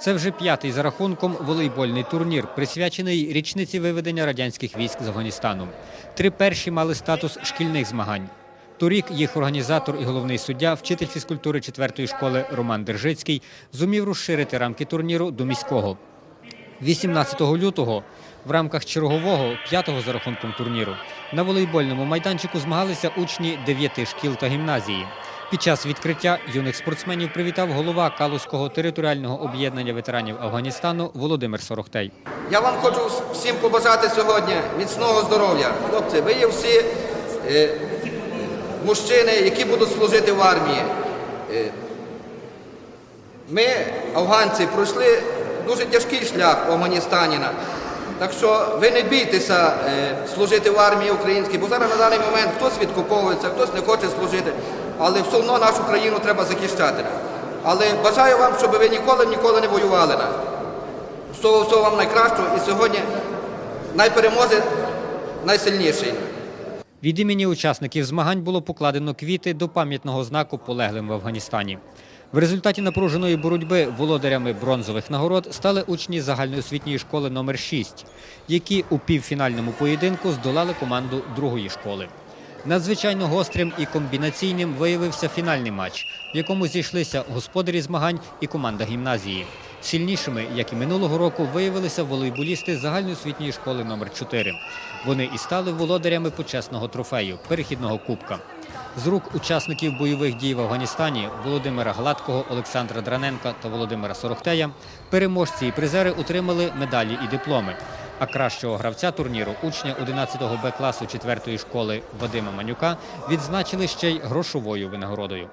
Це вже п'ятий за рахунком волейбольний турнір, присвячений річниці виведення радянських військ з Афганістану. Три перші мали статус шкільних змагань. Торік їх організатор і головний суддя, вчитель фізкультури 4-ї школи Роман Держицький, зумів розширити рамки турніру до міського. 18 лютого в рамках чергового п'ятого за рахунком турніру на волейбольному майданчику змагалися учні дев'яти шкіл та гімназії. Під час відкриття юних спортсменів привітав голова Калузького територіального об'єднання ветеранів Афганістану Володимир Сорохтей. Я вам хочу всім побажати сьогодні міцного здоров'я. Хлопці, ви є всі е, мужчини, які будуть служити в армії. Е, ми, афганці, пройшли дуже тяжкий шлях у Афганістані. Так що ви не бійтеся е, служити в армії українській, бо зараз на даний момент хтось відкуповується, хтось не хоче служити, але все одно нашу країну треба захищати. Але бажаю вам, щоб ви ніколи ніколи не воювали. на. Всього всього вам найкращого і сьогодні найпереможе найсильніший. Від імені учасників змагань було покладено квіти до пам'ятного знаку полеглим в Афганістані. В результаті напруженої боротьби володарями бронзових нагород стали учні загальноосвітньої школи номер 6 які у півфінальному поєдинку здолали команду другої школи. Надзвичайно гострим і комбінаційним виявився фінальний матч, в якому зійшлися господарі змагань і команда гімназії. Сильнішими, як і минулого року, виявилися волейболісти загальноосвітньої школи номер 4 Вони і стали володарями почесного трофею перехідного кубка. З рук учасників бойових дій в Афганістані Володимира Гладкого, Олександра Драненка та Володимира Сорохтея переможці і призери отримали медалі і дипломи. А кращого гравця турніру, учня 11-го Б класу 4-ї школи Вадима Манюка, відзначили ще й грошовою винагородою.